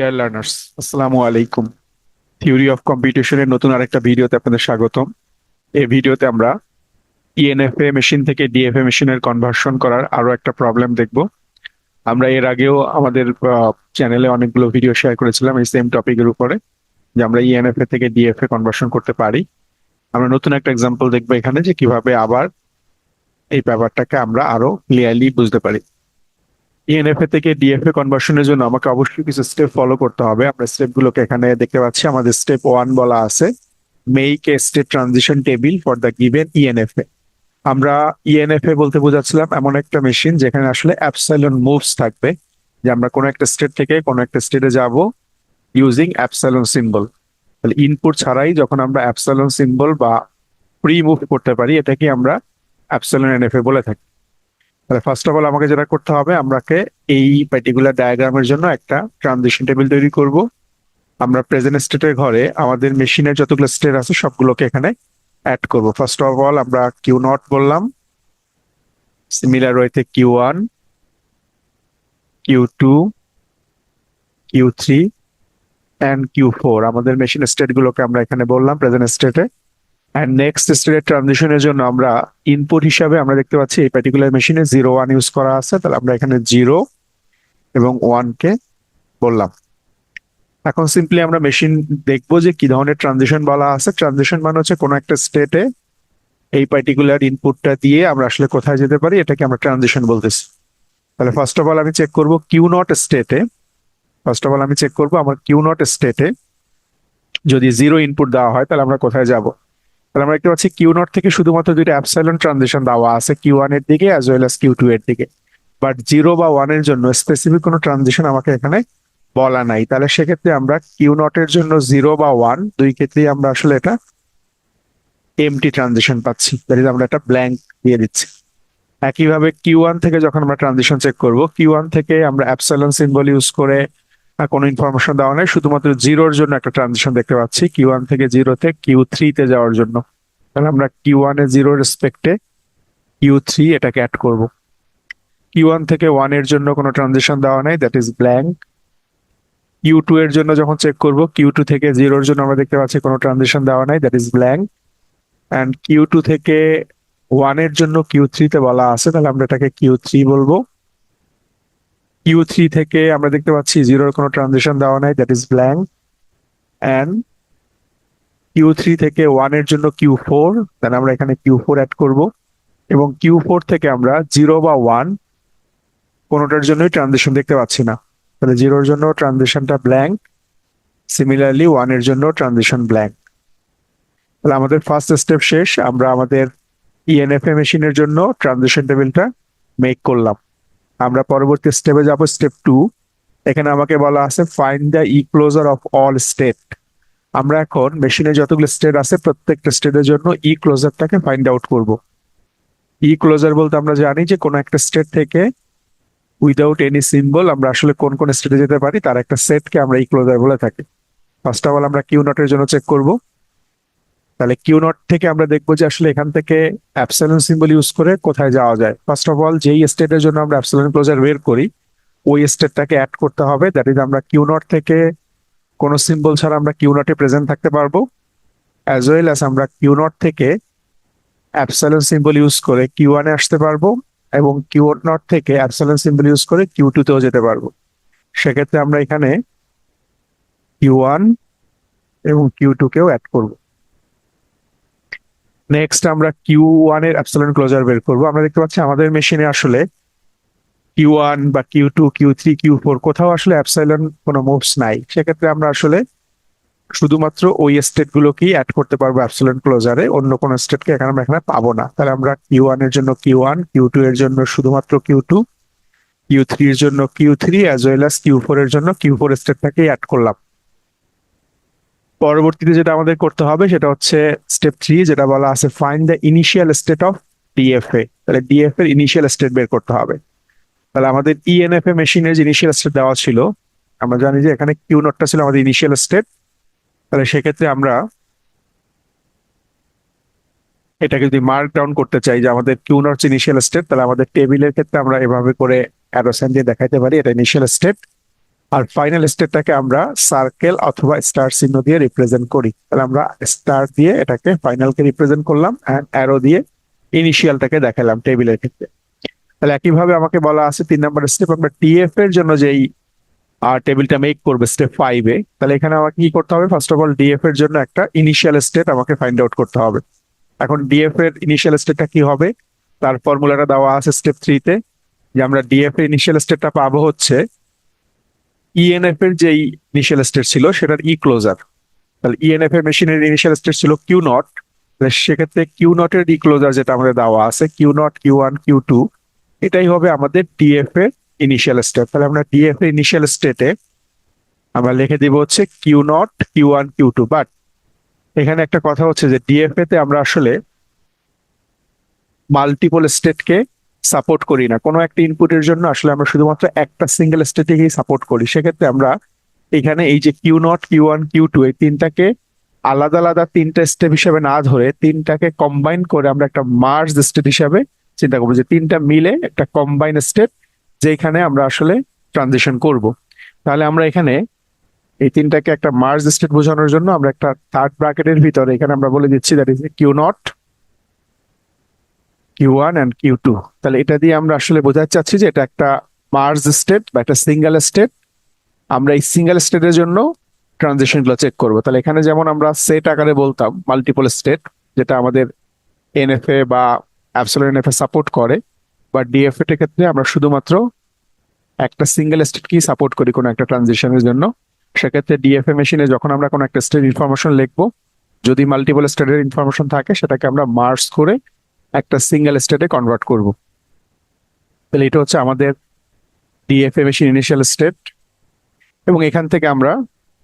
Dear learners আসসালামু আলাইকুম। Theory of কম্পিটিশনের নতুন আরেকটা ভিডিওতে আপনাদের স্বাগতম। এই ভিডিওতে আমরা E ইএনএফএ মেশিন থেকে ডিএফএ মেশিনের কনভার্সন করার আরও একটা প্রবলেম দেখব। আমরা এর আগেও আমাদের চ্যানেলে অনেকগুলো ভিডিও শেয়ার করেছিলাম এই সেম টপিকের উপরে, যে আমরা E ইএনএফএ থেকে ডিএফএ কনভার্সন করতে পারি। আমরা নতুন একটা এক্সাম্পল দেখব এখানে যে কীভাবে আবার এই ব্যাপারটাকে আমরা আরও ক্লিয়ারলি বুঝতে পারি। ইএনএফএ থেকে ডিএফএ কনভার্সনের জন্য আমাকে অবশ্যই কিছু স্টেপ ফলো করতে হবে। আমরা স্টেপ গুলোকে এখানে দেখতে পাচ্ছি। আমাদের স্টেপ ওয়ান বলা আছে make a state transition table for the given ENFA আমরা ইএনএফএ বলতে বোঝাচ্ছিলাম এমন একটা মেশিন যেখানে আসলে অ্যাপসাইলন মুভস থাকবে, যে আমরা কোনো একটা স্টেট থেকে কোনো একটা স্টেটে যাব ইউজিং অ্যাপসাইলন সিম্বল তাহলে ইনপুট ছাড়াই যখন আমরা অ্যাপসাইলন সিম্বল বা প্রি মুভ করতে পারি, এটাকে আমরা অ্যাপসাইলন এনএফএ বলে থাকি। তাহলে ফার্স্ট অফ অল আমাকে যেটা করতে হবে, আমরাকে এই পার্টিকুলার ডায়াগ্রামের জন্য একটা ট্রানজিশন টেবিল তৈরি করব। আমরা প্রেজেন্ট স্টেটের ঘরে আমাদের মেশিনের যতগুলো স্টেট আছে সবগুলোকে এখানে অ্যাড করব। ফার্স্ট অফ অল আমরা কিউ নট বললাম। সিমিলার ওয়েতে Q one Q two Q three and Q four আমাদের মেশিন স্টেট গুলোকে আমরা এখানে বললাম প্রেজেন্ট স্টেটে অ্যান্ড নেক্সট স্টেটের ট্রানজিশনের জন্য আমরা ইনপুট হিসাবে আমরা দেখতে পাচ্ছি এই পার্টিকুলার মেশিনে জিরো ওয়ান ইউজ করা আছে তাহলে আমরা এখানে জিরো এবং ওয়ানকে বললাম এখন সিম্পলি আমরা মেশিন দেখব যে কি ধরনের ট্রানজিশন বলা আছে ট্রানজিশন মানে হচ্ছে কোনো একটা স্টেটে এই পার্টিকুলার ইনপুটটা দিয়ে আমরা আসলে কোথায় যেতে পারি এটাকে আমরা ট্রানজিশন বলতেছি তাহলে ফার্স্ট অফ অল আমি চেক করব কিউ নট স্টেটে ফার্স্ট অফ অল আমি চেক করব আমার কিউ নট স্টেটে যদি জিরো ইনপুট দেওয়া হয় তাহলে আমরা কোথায় যাব তাহলে আমরা দেখতে পাচ্ছি কিউ নট থেকে শুধুমাত্র দুইটা অ্যাপসাইলন ট্রানজিশন দেওয়া আছে কিউ ওয়ানের দিকে as well as Q two এর দিকে। বাট জিরো বা ওয়ানের জন্য স্পেসিফিক কোনো ট্রানজিশন আমাকে এখানে বলা নাই। তাহলে সেক্ষেত্রে আমরা কিউ নট এর জন্য জিরো বা ওয়ান দুই ক্ষেত্রেই আমরা আসলে এটা এমটি ট্রানজিশন পাচ্ছি। দ্যাট ইজ আমরা একটা ব্ল্যাঙ্ক দিয়ে দিচ্ছি। একইভাবে কিউ ওয়ান থেকে যখন আমরা ট্রানজিশন চেক করব কিউ ওয়ান থেকে আমরা অ্যাপসাইলন সিম্বল ইউজ করে কোনো ইনফরমেশন দেওয়া নেই। শুধুমাত্র জিরোর জন্য একটা ট্রানজিশন দেখতে পাচ্ছি। কিউ ওয়ান থেকে জিরোতে কিউ থ্রিতে যাওয়ার জন্য। তাহলে আমরা কিউ ওয়ান জিরো রেসপেক্টে কিউ থ্রি এটাকে অ্যাড করব। কিউ ওয়ান থেকে ওয়ানের জন্য কোনো ট্রানজিশন দেওয়া নেই। That is blank Q two এর জন্য যখন চেক করব কিউ টু থেকে জিরোর জন্য আমরা দেখতে পাচ্ছি কোনো ট্রানজিশন দেওয়া নাই। That is blank and Q two থেকে ওয়ানের জন্য কিউ থ্রিতে বলা আছে। তাহলে আমরা এটাকে কিউ থ্রি বলব। কিউ থ্রি থেকে আমরা দেখতে পাচ্ছি জিরোর কোনো ট্রানজিশন দেওয়া নাই that is blank and Q three থেকে ওয়ানের জন্য কিউ ফোর তাহলে আমরা এখানে কিউ ফোর অ্যাড করব। এবং কিউ ফোর থেকে আমরা জিরো বা ওয়ান কোনোটার জন্যই ট্রানজিশন দেখতে পাচ্ছি না। তাহলে জিরোর জন্য ট্রানজিশনটা ব্ল্যাঙ্ক সিমিলারলি ওয়ানের জন্য ট্রানজিশন ব্ল্যাঙ্ক তাহলে আমাদের ফার্স্ট স্টেপ শেষ, আমরা আমাদের ইএনএফএ মেশিনের জন্য ট্রানজিশন টেবিলটা মেক করলাম। আমরা পরবর্তী স্টেপে যাব স্টেপ টু এখানে আমাকে বলা আছে find the E closure of all state আমরা এখন মেশিনে যতগুলো স্টেট আছে, প্রত্যেকটা স্টেটের জন্য ই ক্লোজারটাকে ফাইন্ড আউট করব। ই ক্লোজার বলতে আমরা জানি যে কোনো একটা স্টেট থেকে উইদাউট এনি সিম্বল আমরা আসলে কোন কোন স্টেটে যেতে পারি, তার একটা সেটকে আমরা ই ক্লোজার বলে থাকি। ফার্স্ট অফ অল আমরা কিউ নটের জন্য চেক করব। তাহলে কিউ নট থেকে আমরা দেখব যে আসলে এখান থেকে অ্যাপসাইলন সিম্বল ইউজ করে কোথায় যাওয়া যায়। ফার্স্ট অফ অল যেই স্টেটের জন্য আমরা অ্যাপসাইলন ক্লোজার বের করি, ওই স্টেটটাকে অ্যাড করতে হবে। দ্যাট ইজ আমরা কিউ নট থেকে কোনো সিম্বল ছাড়া আমরা কিউ নটে প্রেজেন্ট থাকতে পারব। অ্যাজ ওয়েল অ্যাজ আমরা কিউ নট থেকে অ্যাপসাইলন সিম্বল ইউজ করে কিউ ওয়ানে আসতে পারব এবং কিউ নট থেকে অ্যাপসাইলন সিম্বল ইউজ করে কিউ টু তেও যেতে পারব। সেক্ষেত্রে আমরা এখানে কিউ ওয়ান এবং কিউ টু কেও অ্যাড করব। নেক্সট আমরা কিউ ওয়ানের অ্যাপসাইলন ক্লোজার বের করব। আমরা দেখতে পাচ্ছি আমাদের মেশিনে আসলে কিউ ওয়ান বা Q two Q three Q four কোথাও আসলে অ্যাপসাইলন কোনো মুভস নাই। সেক্ষেত্রে আমরা আসলে শুধুমাত্র ওই স্টেট গুলোকেই অ্যাড করতে পারব অ্যাপসাইলন ক্লোজারে অন্য কোনো স্টেটকে এখানে আমরা এখানে পাবো না। তাহলে আমরা কিউ ওয়ানের জন্য কিউ ওয়ান কিউ টু এর জন্য শুধুমাত্র কিউ টু কিউ থ্রি এর জন্য Q three as well as Q four এর জন্য কিউ ফোর স্টেটটাকেই অ্যাড করলাম। পরবর্তীতে যেটা আমাদের করতে হবে সেটা হচ্ছে স্টেপ থ্রি যেটা বলা আছে find the initial state of DFA তাহলে ডিএফ এর ইনিশিয়াল স্টেট বের করতে হবে। তাহলে আমাদের ইএনএফএ মেশিনের যে ইনিশিয়াল স্টেট দেওয়া ছিল, আমরা জানি যে এখানে কিউ নটটা ছিল আমাদের ইনিশিয়াল স্টেট তাহলে সেক্ষেত্রে আমরা এটাকে যদি মার্ক ডাউন করতে চাই, যে আমাদের কিউ নট ইনিশিয়াল স্টেট তাহলে আমাদের টেবিলের ক্ষেত্রে আমরা এভাবে করে অ্যারোসাইন দিয়ে দেখাইতে পারি, এটা ইনিশিয়াল স্টেট আর ফাইনাল স্টেটটাকে আমরা সার্কেল অথবা স্টার চিহ্ন দিয়ে রিপ্রেজেন্ট করি। তাহলে আমরা স্টার দিয়ে এটাকে ফাইনালকে রিপ্রেজেন্ট করলাম অ্যান্ড অ্যারো দিয়ে ইনিশিয়ালটাকে দেখালাম টেবিলের ক্ষেত্রে। তাহলে একইভাবে আমাকে বলা আছে তিন নম্বর স্টেপ আমরা টিএফ এর জন্য যেই টেবিলটা মেক করবে স্টেপ ফাইভে তাহলে এখানে আমাকে কি করতে হবে? ফার্স্ট অফ অল ডিএফ এর জন্য একটা ইনিশিয়াল স্টেট আমাকে ফাইন্ড আউট করতে হবে। এখন ডিএফ এর ইনিশিয়াল স্টেটটা কি হবে? তার ফর্মুলাটা দেওয়া আছে স্টেপ থ্রিতে যে আমরা ডিএফ এর ইনিশিয়াল স্টেটটা পাবো হচ্ছে ইএনএফ এর যেই ইনিশিয়াল স্টেট ছিল, সেটার ই ক্লোজার তাহলে ইএনএফ এর মেশিনের ইনিশিয়াল স্টেট ছিল কিউ নট সেক্ষেত্রে কিউ নট এর ই ক্লোজার যেটা আমাদের দেওয়া আছে Q naught Q one Q two এটাই হবে আমাদের ডিএফ এর ইনিশিয়াল স্টেট তাহলে আমরা ডিএফ এর ইনিশিয়াল স্টেটে আমরা লিখে দিব হচ্ছে Q naught Q one Q two but এখানে একটা কথা হচ্ছে যে ডিএফএ তে আমরা আসলে মাল্টিপল স্টেটকে সাপোর্ট করি না। কোনো একটা ইনপুটের জন্য আসলে আমরা শুধুমাত্র একটা সিঙ্গেল স্টেটকেই সাপোর্ট করি। সেক্ষেত্রে আমরা এখানে এই যে Q naught Q one Q two এই তিনটাকে আলাদা আলাদা তিনটা স্টেপ হিসেবে না ধরে তিনটাকে কম্বাইন করে আমরা একটা মার্জ স্টেট হিসাবে চিন্তা করব যে তিনটা মিলে একটা কম্বাইন স্টেপ যেখানে আমরা আসলে ট্রানজিশন করব। তাহলে আমরা এখানে এই তিনটাকে একটা মার্জ স্টেট বোঝানোর জন্য আমরা একটা থার্ড ব্র্যাকেটের ভিতরে এখানে আমরা বলে দিচ্ছি that is Q naught Q one and Q two তাহলে এটা দিয়ে আমরা আসলে বোঝাতে চাচ্ছি যে এটা একটা মার্জ স্টেট বা একটা সিঙ্গেল স্টেট আমরা এই সিঙ্গেল স্টেটের জন্য ট্রানজিশনগুলো চেক করব। তাহলে এখানে যেমন আমরা সেট আকারে বলতাম মাল্টিপল স্টেট যেটা আমাদের এনএফএ বা অ্যাপসোল এনএফএ সাপোর্ট করে, বা ডিএফএ এর ক্ষেত্রে আমরা শুধুমাত্র একটা সিঙ্গেল স্টেট কি সাপোর্ট করি কোনো একটা ট্রানজিশনের জন্য। সেক্ষেত্রে ডিএফএ মেশিনে যখন আমরা কোনো একটা স্টেট ইনফরমেশন লিখব, যদি মাল্টিপল স্টেটের ইনফরমেশন থাকে, সেটাকে আমরা মার্স করে একটা সিঙ্গেল স্টেটে কনভার্ট করব। তাহলে এটা হচ্ছে আমাদের ডিএফএ মেশিন ইনিশিয়াল স্টেট এবং এখান থেকে আমরা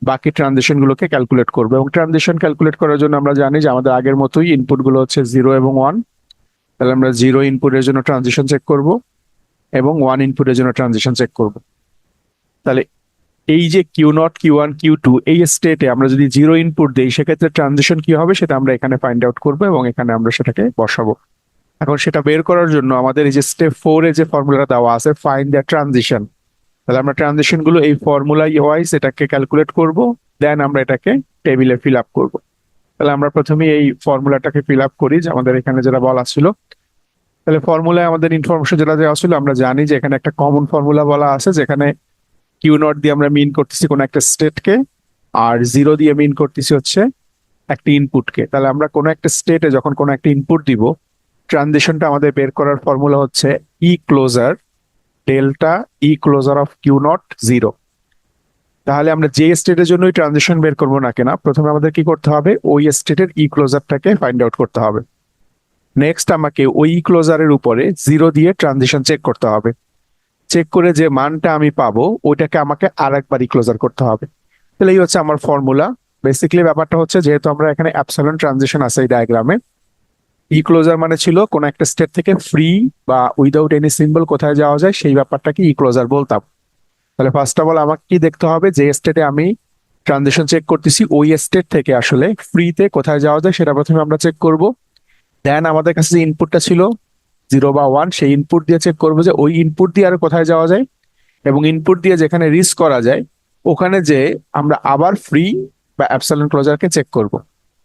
বাকি ট্রানজিশন গুলোকে ক্যালকুলেট করব এবং ট্রানজেকশন ক্যালকুলেট করার জন্য আমরা জানি যে আমাদের আগের মতোই ইনপুটগুলো হচ্ছে জিরো এবং ওয়ান তাহলে আমরা জিরো ইনপুটের জন্য ট্রানজেকশন চেক করব এবং ওয়ান ইনপুটের জন্য ট্রানজেকশন চেক করব। তাহলে এই যে Q naught Q one Q two এই স্টেটে আমরা যদি জিরো ইনপুট দিই, সেক্ষেত্রে ট্রানজিশন কি হবে সেটা আমরা এখানে ফাইন্ড আউট করব এবং এখানে আমরা সেটাকে বসাবো। এখন সেটা বের করার জন্য আমাদের এই যে স্টেপ ফোর এ যে ফর্মুলাটা দেওয়া আছে ফাইন দ্য ট্রানজিশন তাহলে আমরা ট্রানজিশনগুলো এই ফর্মুলা ওয়াইজ এটাকে ক্যালকুলেট করব দেন আমরা এটাকে টেবিলে ফিল আপ করব। তাহলে আমরা প্রথমে এই ফর্মুলাটাকে ফিল আপ করি যে আমাদের এখানে যেটা বলা ছিল। তাহলে ফর্মুলায় আমাদের ইনফরমেশন যেটা দেওয়া ছিল, আমরা জানি যে এখানে একটা কমন ফর্মুলা বলা আছে, যেখানে কিউ নট দিয়ে আমরা মিন করতেছি কোনো একটা স্টেটকে আর জিরো দিয়ে মিন করতেছি হচ্ছে একটা ইনপুটকে তাহলে আমরা কোনো একটা স্টেটে যখন কোনো একটা ইনপুট দিব ট্রানজিশনটা আমাদের বের করার ফর্মুলা হচ্ছে E closure delta E closure of Q naught zero তাহলে আমরা যে স্টেটের জন্যই ট্রানজিশন বের করব না কেনা, প্রথমে আমাদের কি করতে হবে? ওই স্টেটের ই ক্লোজারটাকে ফাইন্ড আউট করতে হবে। নেক্সট আমাকে ওই ক্লোজারের উপরে জিরো দিয়ে ট্রানজিশন চেক করতে হবে। চেক করে যে মানটা আমি পাবো, ওইটাকে আমাকে আর একবার ক্লোজার করতে হবে। তাহলে এই হচ্ছে আমার ফর্মুলা। বেসিক্যালি ব্যাপারটা হচ্ছে, যেহেতু আমরা এখানে অ্যাপসালন ট্রানজিশন আছে এই ডায়াগ্রামে ই ক্লোজার মানে ছিল কোন একটা স্টেট থেকে ফ্রি বা উইদাউট এনি সিম্বল কোথায় যাওয়া যায়, সেই ব্যাপারটাকে ই ক্লোজার বলতাম। তাহলে ফার্স্ট অফ অল আমাকে কি দেখতে হবে? যে স্টেটে আমি ট্রানজিশন চেক করতেছি, ওই স্টেট থেকে আসলে ফ্রিতে কোথায় যাওয়া যায় সেটা প্রথমে আমরা চেক করব। দেন আমাদের কাছে যে ইনপুটটা ছিল জিরো বা ওয়ান সেই ইনপুট দিয়ে চেক করব যে ওই ইনপুট দিয়ে আর কোথায় যাওয়া যায় এবং ইনপুট দিয়ে যেখানে রিস্ক করা যায়, ওখানে যে আমরা আবার ফ্রি বা অ্যাপসালন ক্লোজারকে চেক করব।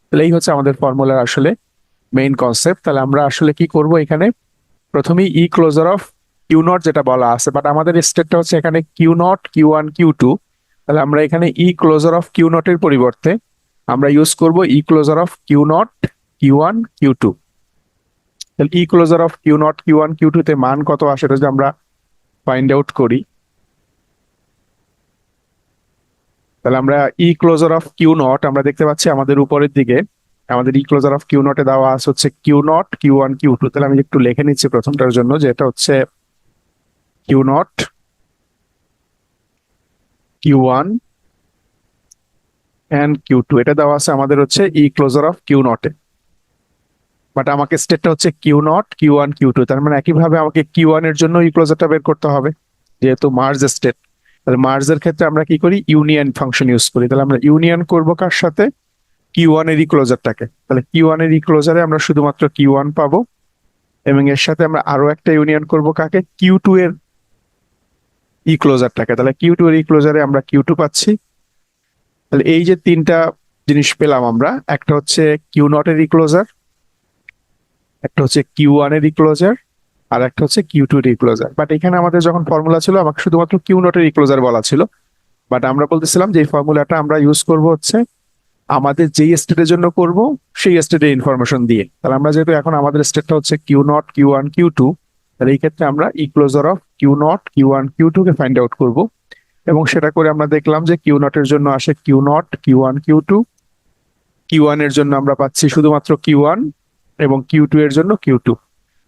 তাহলে এই হচ্ছে আমাদের ফর্মুলার আসলে মেইন কনসেপ্ট তাহলে আমরা আসলে কি করব এখানে? প্রথমেই E closure of Q naught যেটা বলা আছে বাট আমাদের স্টেটটা হচ্ছে এখানে Q naught Q one Q two তাহলে আমরা এখানে ই ক্লোজার অফ কিউ নটের পরিবর্তে আমরা ইউজ করব E closure of Q naught Q one Q two তাহলে E closure of Q naught Q one Q two তে মান কত আসে এটা যদি আমরা ফাইন্ড আউট করি। তাহলে আমরা E closure of Q naught আমরা দেখতে পাচ্ছি আমাদের উপরের দিকে। আমাদের ই ক্লোজার অফ কিউ নটে দেওয়া আছে হচ্ছে Q naught Q one Q two তাহলে আমি একটু লিখে নিচ্ছি প্রথমটার জন্য, যে এটা হচ্ছে Q naught Q one and Q two এটা দেওয়া আছে আমাদের হচ্ছে ই ক্লোজার অফ কিউ নটে বাট আমাকে স্টেটটা হচ্ছে Q naught Q one Q two তার মানে একইভাবে আমাকে কিউ ওয়ানের জন্য ই ক্লোজারটা বের করতে হবে, যেহেতু মার্জ স্টেট তাহলে মার্জের ক্ষেত্রে আমরা কি করি? ইউনিয়ন ফাংশন ইউজ করি। তাহলে আমরা ইউনিয়ন করব কার সাথে? কিউ ওয়ানের ক্লোজারটাকে তাহলে কিউ ওয়ানের ক্লোজারে আমরা শুধুমাত্র কিউ ওয়ান পাবো এবং এর সাথে আমরা আরও একটা ইউনিয়ন করব কাকে? কিউ টু এর ই ক্লোজারটাকে তাহলে কিউ টু এর ই ক্লোজারে আমরা কিউ টু পাচ্ছি। তাহলে এই যে তিনটা জিনিস পেলাম আমরা, একটা হচ্ছে কিউ নট এর ই ক্লোজার একটা হচ্ছে কিউ ওয়ানের ই ক্লোজার আর একটা হচ্ছে কিউ টু এর ই ক্লোজার বাট এখানে আমাদের যখন ফর্মুলা ছিল, আমাকে শুধুমাত্র কিউ নট এর ই ক্লোজার বলা ছিল। বাট আমরা বলতেছিলাম যে এই ফর্মুলাটা আমরা ইউজ করব হচ্ছে আমাদের যেই স্টেটের জন্য করব, সেই স্টেটের ইনফরমেশন দিয়ে তাহলে আমরা যেহেতু এখন আমাদের স্টেটটা হচ্ছে Q naught Q one Q two তাহলে এই ক্ষেত্রে আমরা E closure of Q naught Q one Q two K find out করব। এবং সেটা করে আমরা দেখলাম যে কিউ নটের জন্য আসে Q naught Q one Q two Q ওয়ানের জন্য আমরা পাচ্ছি শুধুমাত্র কিউ ওয়ান এবং কিউ টু এর জন্য কিউ টু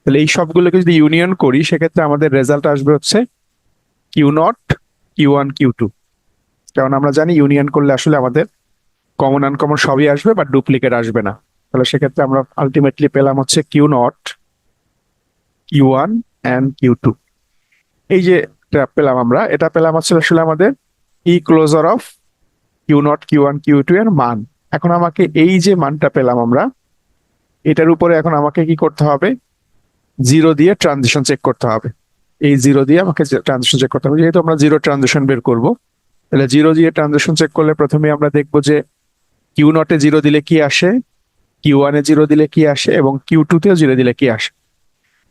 তাহলে এই সবগুলোকে যদি ইউনিয়ন করি, সেক্ষেত্রে আমাদের রেজাল্ট আসবে হচ্ছে Q naught Q one Q two কারণ আমরা জানি ইউনিয়ন করলে আসলে আমাদের কমন আনকমন সবই আসবে বাট ডুপ্লিকেট আসবে না। তাহলে সেক্ষেত্রে আমরা আলটিমেটলি পেলাম হচ্ছে Q naught Q one and Q two এই যে পেলাম আমরা, এটা পেলাম হচ্ছে আসলে আমাদের E closure of Q naught Q one Q two এর মান। এখন আমাকে এই যে মানটা পেলাম আমরা, এটার উপরে এখন আমাকে কি করতে হবে? জিরো দিয়ে ট্রানজিশন চেক করতে হবে। এই জিরো দিয়ে আমাকে ট্রানজিশন চেক করতে হবে। যেহেতু আমরা জিরো ট্রানজিশন বের করব, তাহলে জিরো দিয়ে ট্রানজিশন চেক করলে প্রথমে আমরা দেখব যে কিউ নটে জিরো দিলে কি আসে? কিউ ওয়ানে জিরো দিলে কি আসে? এবং কিউ টু তেও জিরো দিলে কি আসে?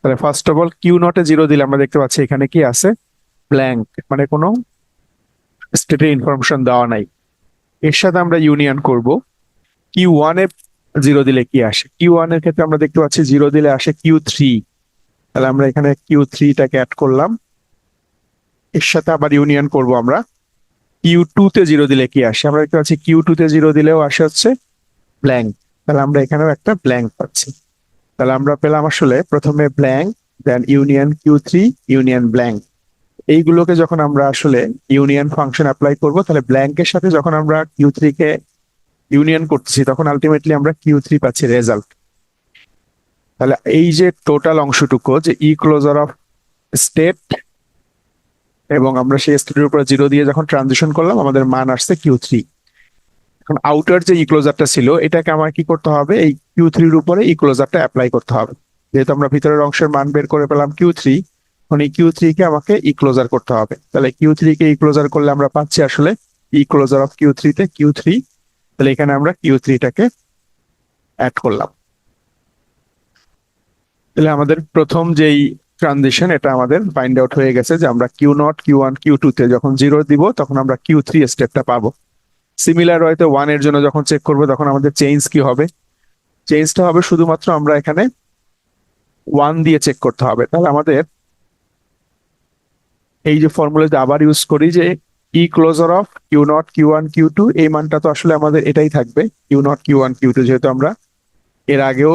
তাহলে ফার্স্ট অফ অল কিউ নটে জিরো দিলে আমরা দেখতে পাচ্ছি এখানে কি আছে? ব্ল্যাঙ্ক মানে কোনো স্টেটে ইনফরমেশন দেওয়া নাই। এর সাথে আমরা ইউনিয়ন করব। কিউ ওয়ানে জিরো দিলে কি আসে? কিউ ওয়ানের ক্ষেত্রে আমরা দেখতে পাচ্ছি জিরো দিলে আসে কিউ থ্রি তাহলে আমরা এখানে কিউ থ্রিটাকে অ্যাড করলাম। এর সাথে আবার ইউনিয়ন করব আমরা। কিউ টু তে জিরো দিলে কি আসে? আমরা দেখতে পাচ্ছি কিউ টু তে জিরো দিলেও আসে হচ্ছে ব্ল্যাঙ্ক তাহলে আমরা এখানেও একটা ব্ল্যাঙ্ক পাচ্ছি। তাহলে আমরা পেলাম আসলে প্রথমে blank then union Q three union blank এইগুলোকে যখন আমরা আসলে ইউনিয়ন ফাংশন অ্যাপ্লাই করব, তাহলে ব্ল্যাঙ্কের সাথে যখন আমরা কিউ কে ইউনিয়ন করতেছি, তখন আলটিমেটলি আমরা কিউ থ্রি পাচ্ছি রেজাল্ট তাহলে এই যে টোটাল অংশটুকু, যে ই ক্লোজার অফ স্টেট এবং আমরা সেই স্টেটের উপরে জিরো দিয়ে যখন ট্রানজিশন করলাম, আমাদের মান আসছে কিউ থ্রি এখন আউটার যে ইক্লোজারটা ছিল, এটাকে আমার কি করতে হবে? এই কিউ থ্রির উপরে ইক্লোজারটা অ্যাপ্লাই করতে হবে। যেহেতু আমরা ভিতরের অংশের মান বের করে পেলাম কিউ থ্রি এখন এই কিউ থ্রি কে আমাকে ইক্লোজার করতে হবে। তাহলে কিউ থ্রি কে ইক্লোজার করলে আমরা পাচ্ছি আসলে ইক্লোজার অফ কিউ থ্রিতে কিউ থ্রি তাহলে এখানে আমরা কিউ থ্রিটাকে অ্যাড করলাম। তাহলে আমাদের প্রথম যেই ট্রানজিশন এটা আমাদের ফাইন্ড আউট হয়ে গেছে যে আমরা Q naught Q one Q two তে যখন জিরো দিব, তখন আমরা কিউ থ্রি স্টেপটা পাবো। সিমিলার হয়তো ওয়ানের জন্য যখন চেক করব, তখন আমাদের চেঞ্জ কি হবে? চেঞ্জটা হবে শুধুমাত্র আমরা এখানে ওয়ান দিয়ে চেক করতে হবে। তাহলে আমাদের এই যে ফর্মুলাতে আবার ইউজ করি যে E closure of Q naught Q one Q two এই মানটা তো আসলে আমাদের এটাই থাকবে। Q naught Q one Q two যেহেতু আমরা এর আগেও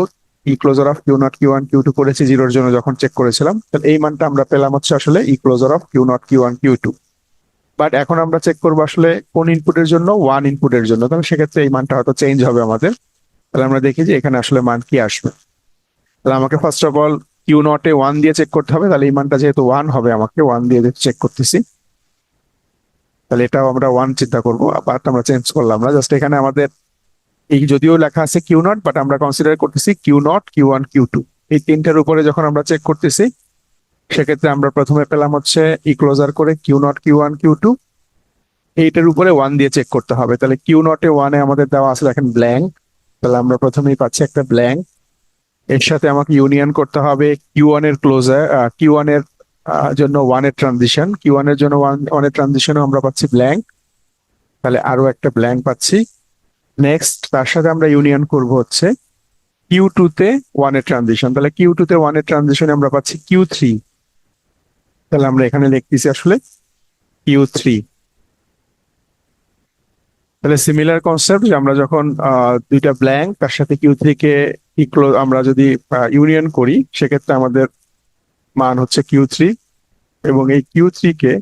E closure of Q naught Q one Q two করেছি জিরোর জন্য যখন চেক করেছিলাম, তাহলে এই মানটা আমরা পেলাম হচ্ছে আসলে E closure of Q naught Q one Q two but এখন আমরা চেক করব আসলে কোন ইনপুটের জন্য ওয়ান ইনপুটের জন্য। তাহলে সেক্ষেত্রে এই মানটা হয়তো চেঞ্জ হবে আমাদের। তাহলে আমরা দেখি যে এখানে আসলে মান কি আসবে। তাহলে আমাকে ফার্স্ট অফ অল কিউ নটে ওয়ান দিয়ে চেক করতে হবে। তাহলে এই মানটা যেহেতু ওয়ান হবে আমাকে ওয়ান দিয়ে চেক করতেছি। তাহলে এটাও আমরা ওয়ান চিন্তা করব। বাট আমরা চেঞ্জ করলাম না। জাস্ট এখানে আমাদের এই যদিও লেখা আছে কিউ নট বাট আমরা কনসিডার করতেছি Q naught, Q one, Q two. এই তিনটার উপরে যখন আমরা চেক করতেছি, সেক্ষেত্রে আমরা প্রথমে পেলাম হচ্ছে ই ক্লোজার করে Q naught, Q one, Q two. এইটার উপরে ওয়ান দিয়ে চেক করতে হবে। তাহলে কিউ নটে ওয়ানে আমাদের দেওয়া আছে, দেখেন ব্ল্যাঙ্ক তাহলে আমরা প্রথমেই পাচ্ছি একটা ব্ল্যাঙ্ক এর সাথে আমাকে ইউনিয়ন করতে হবে কিউ ওয়ানের ক্লোজার কিউ ওয়ানের জন্য ওয়ানের ট্রানজিশন কিউ ওয়ানের জন্য ওয়ান ওয়ানের ট্রানজিশনও আমরা পাচ্ছি ব্ল্যাঙ্ক তাহলে আরও একটা ব্ল্যাঙ্ক পাচ্ছি। নেক্সট তার সাথে আমরা ইউনিয়ন করব হচ্ছে কিউ টু তে ওয়ানের ট্রানজিশন তাহলে কিউ টু তে ওয়ান ওয়ানের ট্রানজিশনে আমরা পাচ্ছি কিউ থ্রি তাহলে আমরা এখানে লিখতেছি আসলে কিউ থ্রি তাহলে সিমিলার কনসেপ্ট যে আমরা যখন দুইটা ব্ল্যাঙ্ক তার সাথে কিউ থ্রি কে আমরা যদি ইউনিয়ন করি, সেক্ষেত্রে আমাদের মান হচ্ছে কিউ থ্রি এবং এই কিউ থ্রি কে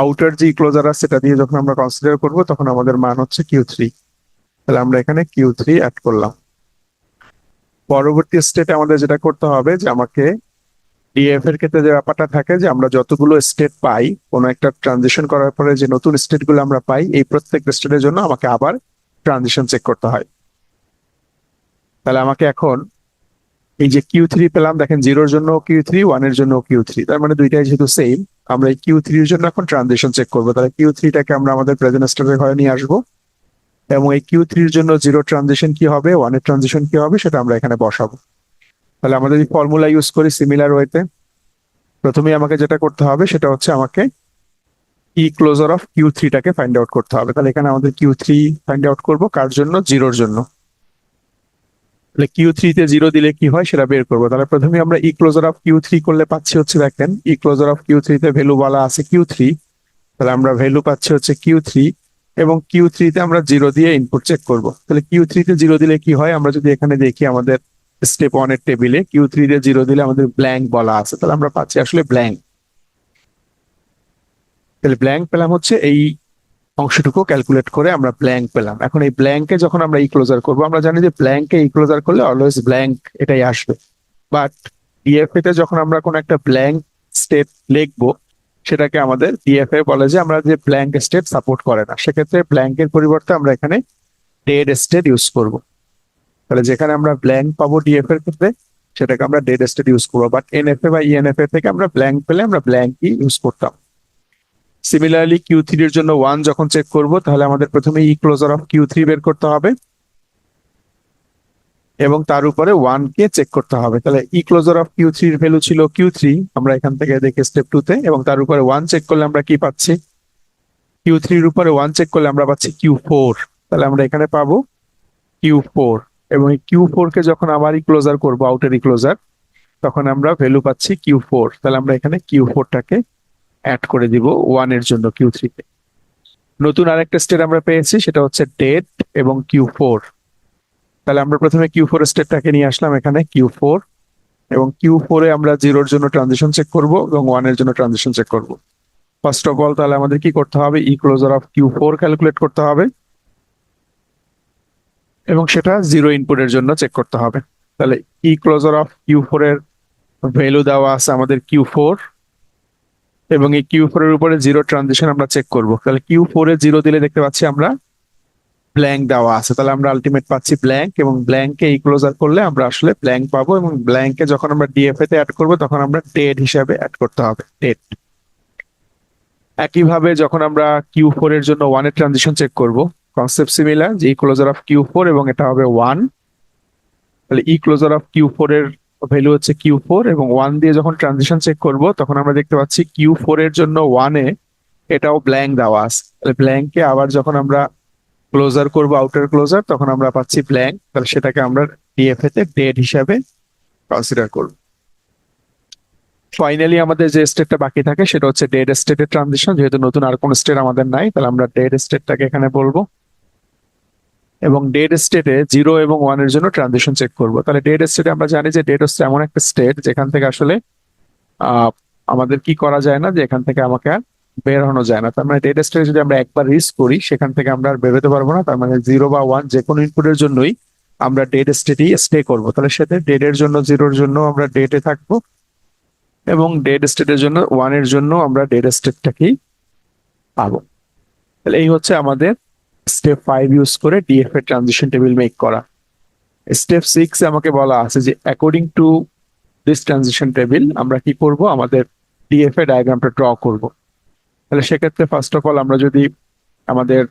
আউটার যে ক্লোজার আছে, সেটা দিয়ে যখন আমরা কনসিডার করব, তখন আমাদের মান হচ্ছে কিউ থ্রি তাহলে আমরা এখানে কিউ থ্রি অ্যাড করলাম। পরবর্তী স্টেটে আমাদের যেটা করতে হবে যে আমাকে ডিএফ এর ক্ষেত্রে যে ব্যাপারটা থাকে যে আমরা যতগুলো স্টেট পাই, কোনো একটা ট্রানজিশন করার পরে যে নতুন স্টেটগুলো আমরা পাই, এই প্রত্যেক স্টেটের জন্য আমাকে আবার ট্রানজিশন চেক করতে হয়। তাহলে আমাকে এখন এই যে কিউ থ্রি পেলাম, দেখেন জিরোর জন্য কিউ থ্রি ওয়ানের জন্য কিউ থ্রি তার মানে দুইটাই যেহেতু সেম আমরা এই কিউ থ্রির জন্য এখন ট্রানজিশন চেক করব। তাহলে কিউ থ্রিটাকে আমরা আমাদের প্রেজেন্ট স্টেটের ঘরে নিয়ে আসব। এবং এই কিউ থ্রির জন্য জিরো ট্রানজিশন কি হবে ওয়ানের ট্রানজিশন কি হবে, সেটা আমরা এখানে বসাবো। তাহলে আমাদের এই ফর্মুলা ইউজ করি সিমিলার ওয়েতে প্রথমে আমাকে যেটা করতে হবে সেটা হচ্ছে আমাকে ই ক্লোজার অফ কিউ থ্রিটাকে ফাইন্ড আউট করতে হবে। তাহলে এখানে আমাদের কিউ থ্রি ফাইন্ড আউট করব কার জন্য? জিরোর জন্য। তাহলে কিউ থ্রিতে জিরো দিলে কি হয় সেটা বের করব। তাহলে প্রথমে আমরা E closure of Q three করলে পাচ্ছি হচ্ছে দেখেন ই ক্লোজার অফ কিউ থ্রিতে ভ্যালু বলা আছে কিউ থ্রি তাহলে আমরা ভ্যালু পাচ্ছি হচ্ছে কিউ থ্রি এবং কিউ থ্রিতে আমরা জিরো দিয়ে ইনপুট চেক করব। তাহলে কিউ থ্রিতে জিরো দিলে কি হয়? আমরা যদি এখানে দেখি আমাদের স্টেপ ওয়ানের টেবিলে কিউ থ্রিতে জিরো দিলে আমাদের ব্ল্যাঙ্ক বলা আছে। তাহলে আমরা পাচ্ছি আসলে ব্ল্যাঙ্ক তাহলে ব্ল্যাঙ্ক পেলাম হচ্ছে এই অংশটুকু ক্যালকুলেট করে আমরা ব্ল্যাঙ্ক পেলাম। এখন এই ব্ল্যাঙ্কে যখন আমরা ই ক্লোজার করব, আমরা জানি যে ব্ল্যাঙ্কে ই ক্লোজার করলে অলওয়েজ ব্ল্যাঙ্ক এটাই আসবে। বাট ডিএফএ তে যখন আমরা কোনো একটা ব্ল্যাঙ্ক স্টেপ লিখব সেটাকে আমাদের ডিএফএ বলে যে আমরা যে ব্ল্যাঙ্ক স্টেট সাপোর্ট করে না, সেক্ষেত্রে ব্ল্যাঙ্কের পরিবর্তে আমরা এখানে ডেড স্টেট ইউজ করব। তাহলে যেখানে আমরা ব্ল্যাঙ্ক পাবো ডিএফ এর ক্ষেত্রে, সেটাকে আমরা ডেড স্টেট ইউজ করব বাট এনএফএ বা ইএনএফএ থেকে আমরা ব্ল্যাঙ্ক পেলে আমরা ব্ল্যাঙ্কই ইউজ করতাম। সিমিলারলি কিউ থ্রির জন্য ওয়ান যখন চেক করব, তাহলে আমাদের প্রথমে E closure of Q three বের করতে হবে। এবং তার উপরে ওয়ান কে চেক করতে হবে। তাহলে ই ক্লোজার অফ কিউ থ্রির ভ্যালু ছিল কিউ থ্রি আমরা এখান থেকে দেখি স্টেপ টু তে, এবং তার উপরে ওয়ান চেক করলে আমরা কি পাচ্ছি? কিউ থ্রির উপরে ওয়ান চেক করলে আমরা পাচ্ছি কিউ ফোর তাহলে আমরা এখানে পাবো কিউ ফোর এবং কিউ ফোর কে যখন আবার ক্লোজার করব আউটার ক্লোজার তখন আমরা ভ্যালু পাচ্ছি কিউ ফোর তাহলে আমরা এখানে কিউ ফোরটাকে অ্যাড করে দিব ওয়ানের জন্য কিউ থ্রিতে নতুন আরেকটা স্টেট আমরা পেয়েছি, সেটা হচ্ছে ডেট এবং কিউ ফোর তাহলে আমরা প্রথমে কিউ ফোর স্টেটটাকে নিয়ে আসলাম এখানে কিউ ফোর এবং কিউ ফোরে আমরা জিরোর জন্য ট্রানজিশন চেক করব এবং ওয়ানের জন্য ট্রানজিশন চেক করব। ফার্স্ট অফ অল তাহলে আমাদের কি করতে হবে? E closure of Q four calculate করতে হবে। এবং সেটা জিরো ইনপুটের জন্য চেক করতে হবে। তাহলে E closure of Q four এর ভ্যালু দেওয়া আছে আমাদের কিউ ফোর এবং এই কিউ ফোর এর উপরে জিরো ট্রানজিশন আমরা চেক করব। তাহলে কিউ ফোর এ জিরো দিলে দেখতে পাচ্ছি আমরা ব্ল্যাঙ্ক দেওয়া আছে, তাহলে আমরা আলটিমেট পাচ্ছি ব্ল্যাঙ্ক এবং ব্ল্যাঙ্কে ই ক্লোজার করলে আমরা আসলে ব্ল্যাঙ্ক পাবো এবং ব্ল্যাঙ্কে যখন আমরা ডিএফএ তে অ্যাড করব তখন আমরা ডেড হিসাবে অ্যাড করতে হবে ডেড একইভাবে যখন আমরা কিউ ফোর এর জন্য ওয়ানের ট্রানজিশন চেক করব কনসেপ্ট সিমিলার যে E closure of Q four এবং এটা হবে ওয়ান তাহলে E closure of Q four এর ভ্যালু হচ্ছে কিউ ফোর এবং ওয়ান দিয়ে যখন ট্রানজিশন চেক করব তখন আমরা দেখতে পাচ্ছি কিউ ফোর এর জন্য ওয়ানে এটাও ব্ল্যাঙ্ক দেওয়া আছে, তাহলে ব্ল্যাঙ্কে আবার যখন আমরা ক্লোজার করব আউটার ক্লোজার তখন আমরা পাচ্ছি ব্ল্যাঙ্ক তাহলে সেটাকে আমরা ডিএফএ তে ডেড হিসাবে কনসিডার করব। ফাইনালি আমাদের যে স্টেটটা বাকি থাকে, সেটা হচ্ছে ডেড স্টেটের ট্রানজিশন যেহেতু নতুন আর কোন স্টেট আমাদের নাই, তাহলে আমরা ডেড স্টেটটাকে এখানে বলব। এবং ডেড স্টেটে জিরো এবং ওয়ানের জন্য ট্রানজিশন চেক করব। তাহলে ডেড স্টেটে আমরা জানি যে ডেড হচ্ছে এমন একটা স্টেট যেখান থেকে আসলে আমাদের কি করা যায় না যে এখান থেকে আমাকে আর বের হনো যায় না। তার মানে ডেড স্টেটে যদি আমরা একবার রিস্ক করি, সেখান থেকে আমরা আর বেরোতে পারব না। তার মানে জিরো বা ওয়ান যে কোনো ইনপুটের জন্যই আমরা ডেড স্টেটেই স্টে করব। তাহলে সেটা ডেড এর জন্য জিরোর জন্য আমরা ডেটে থাকব এবং ডেড স্টেটের জন্য ওয়ানের জন্য আমরা ডেড স্টেটটাকেই পাবো। তাহলে এই হচ্ছে আমাদের স্টেপ ফাইভ ইউজ করে ডিএফ এর ট্রানজিশন টেবিল মেক করা। স্টেপ সিক্স আমাকে বলা আছে যে according to this transition table আমরা কি করব? আমাদের ডিএফ এ ডায়াগ্রামটা ড্র করব। তাহলে সেক্ষেত্রে ফার্স্ট অফ অল আমরা যদি আমাদের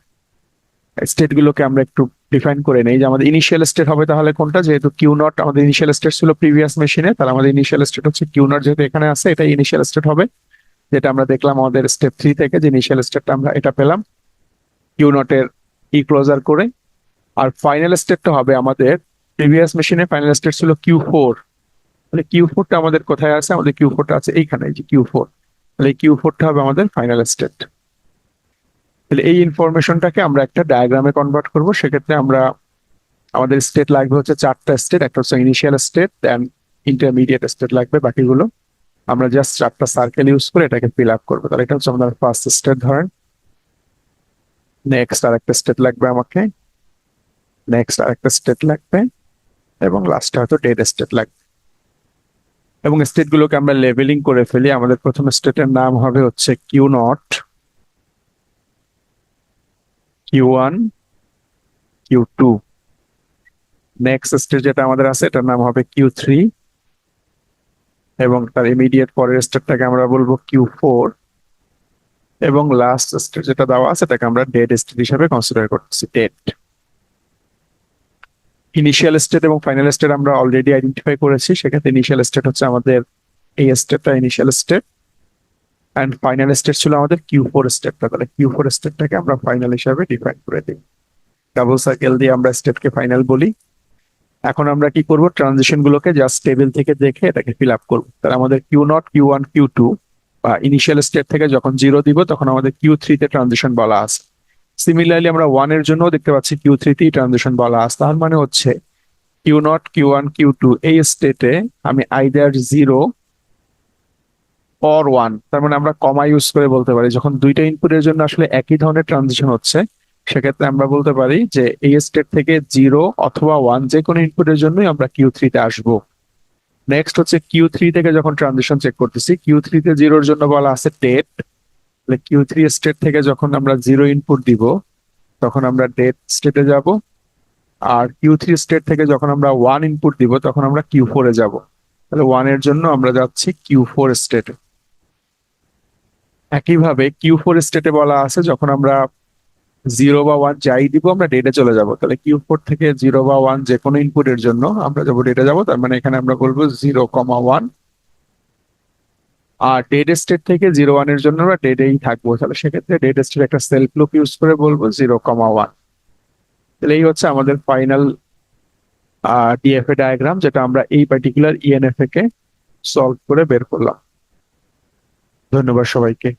স্টেট গুলোকে আমরা একটু ডিফাইন করে নেই, যে আমাদের ইনিশিয়াল স্টেট হবে তাহলে কোনটা? যেহেতু কিউ নট আমাদের ইনিশিয়াল স্টেট ছিল প্রিভিয়াস মেশিনে তাহলে আমাদের ইনিশিয়াল স্টেট হচ্ছে কিউ নট যেহেতু এখানে আছে এটা ইনিশিয়াল স্টেট হবে। যেটা আমরা দেখলাম আমাদের স্টেপ থ্রি থেকে, যে ইনিশিয়াল স্টেটটা আমরা এটা পেলাম কিউ নটের ই ক্লোজার করে। আর ফাইনাল স্টেটটা হবে আমাদের প্রিভিয়াস মেশিনে ফাইনাল স্টেট ছিল কিউ ফোর তাহলে কিউ ফোরটা আমাদের কোথায় আছে? আমাদের কিউ ফোরটা আছে এইখানে যে কিউ ফোর তাহলে কিউ ফোরটা হবে আমাদের ফাইনাল স্টেট তাহলে এই ইনফরমেশনটাকে আমরা একটা ডায়াগ্রামে কনভার্ট করব, সেক্ষেত্রে আমরা আমাদের স্টেট লাগবে হচ্ছে চারটা স্টেট একটা হচ্ছে initial state then intermediate state লাগবে বাকিগুলো। আমরা জাস্ট চারটা সার্কেল ইউজ করে এটাকে ফিল আপ করব। তাহলে এটা হচ্ছে আমাদের ফার্স্ট স্টেট ধরেন। নেক্সট আরেকটা স্টেট লাগবে আমাকে। নেক্সট আরেকটা স্টেট লাগবে। এবং লাস্টে হয়তো ডেড স্টেট লাগবে। এবং স্টেট গুলোকে আমরা লেভেলিং করে ফেলি, আমাদের প্রথম স্টেটের নাম হবে হচ্ছে Q naught Q one Q two next state যেটা আমাদের আছে, এটার নাম হবে কিউ থ্রি এবং তার ইমিডিয়েট পরের স্টেটটাকে আমরা বলব কিউ ফোর এবং লাস্ট স্টেট যেটা দেওয়া আছে সেটাকে আমরা ডেড স্টেট হিসাবে কনসিডার করতেছি ডেড ইনিশিয়াল স্টেট এবং ফাইনাল স্টেট আমরা অলরেডি আইডেন্টিফাই করেছি। সেক্ষেত্রে ইনিশিয়াল স্টেট হচ্ছে আমাদের এই স্টেটটা initial state and final state ছিল আমাদের কিউ ফোর স্টেটটা তাহলে কিউ ফোর স্টেটটাকে আমরা ফাইনাল হিসাবে ডিফাইন করে দিই। ডাবল সার্কেল দিয়ে আমরা স্টেটকে ফাইনাল বলি। এখন আমরা কি করব? ট্রানজিশন গুলোকে জাস্ট টেবিল থেকে দেখে এটাকে ফিল আপ করব। তাহলে আমাদের Q naught Q one Q two বা ইনিশিয়াল স্টেট থেকে যখন জিরো দিব, তখন আমাদের কিউ থ্রিতে ট্রানজিশন বলা আছে। সিমিলারলি আমরা ওয়ানের জন্য দেখতে পাচ্ছি কিউ থ্রিতেই ট্রানজিশন বলা আছে। তার মানে হচ্ছে Q naught Q one Q two এই স্টেটে আমি আইদার জিরো অর ওয়ান তার মানে আমরা কমা ইউজ করে বলতে পারি। যখন দুইটা ইনপুটের জন্য আসলে একই ধরনের ট্রানজিশন হচ্ছে, সেক্ষেত্রে আমরা বলতে পারি যে এই স্টেট থেকে জিরো অথবা ওয়ান যে কোনো ইনপুটের জন্যই আমরা কিউ থ্রিতে আসব। নেক্সট হচ্ছে কিউ থ্রি থেকে যখন ট্রানজিশন চেক করতেছি কিউ থ্রিতে জিরোর জন্য বলা আছে ডেট তাহলে কিউ থ্রি স্টেট থেকে যখন আমরা জিরো ইনপুট দিব, তখন আমরা ডেট স্টেটে যাব। আর কিউ থ্রি স্টেট থেকে যখন আমরা ওয়ান ইনপুট দিব, তখন আমরা কিউ ফোরে যাব। তাহলে ওয়ানের জন্য আমরা যাচ্ছি কিউ ফোর স্টেটে একইভাবে কিউ ফোর স্টেটে বলা আছে, যখন আমরা জিরো বা ওয়ান যাই দিব, আমরা ডেটে চলে যাব। তাহলে কিউ ফোর থেকে জিরো বা ওয়ান যে কোনো ইনপুটের জন্য আমরা যাব ডেটে যাব, তার মানে এখানে আমরা বলব জিরো কমা ওয়ান আর ডেড স্টেট থেকে জিরো ওয়ানের জন্য আমরা ডেটেই থাকব। তাহলে সেক্ষেত্রে ডেড স্টেট একটা সেলফ লুপ ইউজ করে বলব জিরো কমা ওয়ান তাহলে এই হচ্ছে আমাদের ফাইনাল ডিএফএ ডায়াগ্রাম যেটা আমরা এই পার্টিকুলার ইএনএফএ কে সলভ করে বের করলাম। ধন্যবাদ সবাইকে।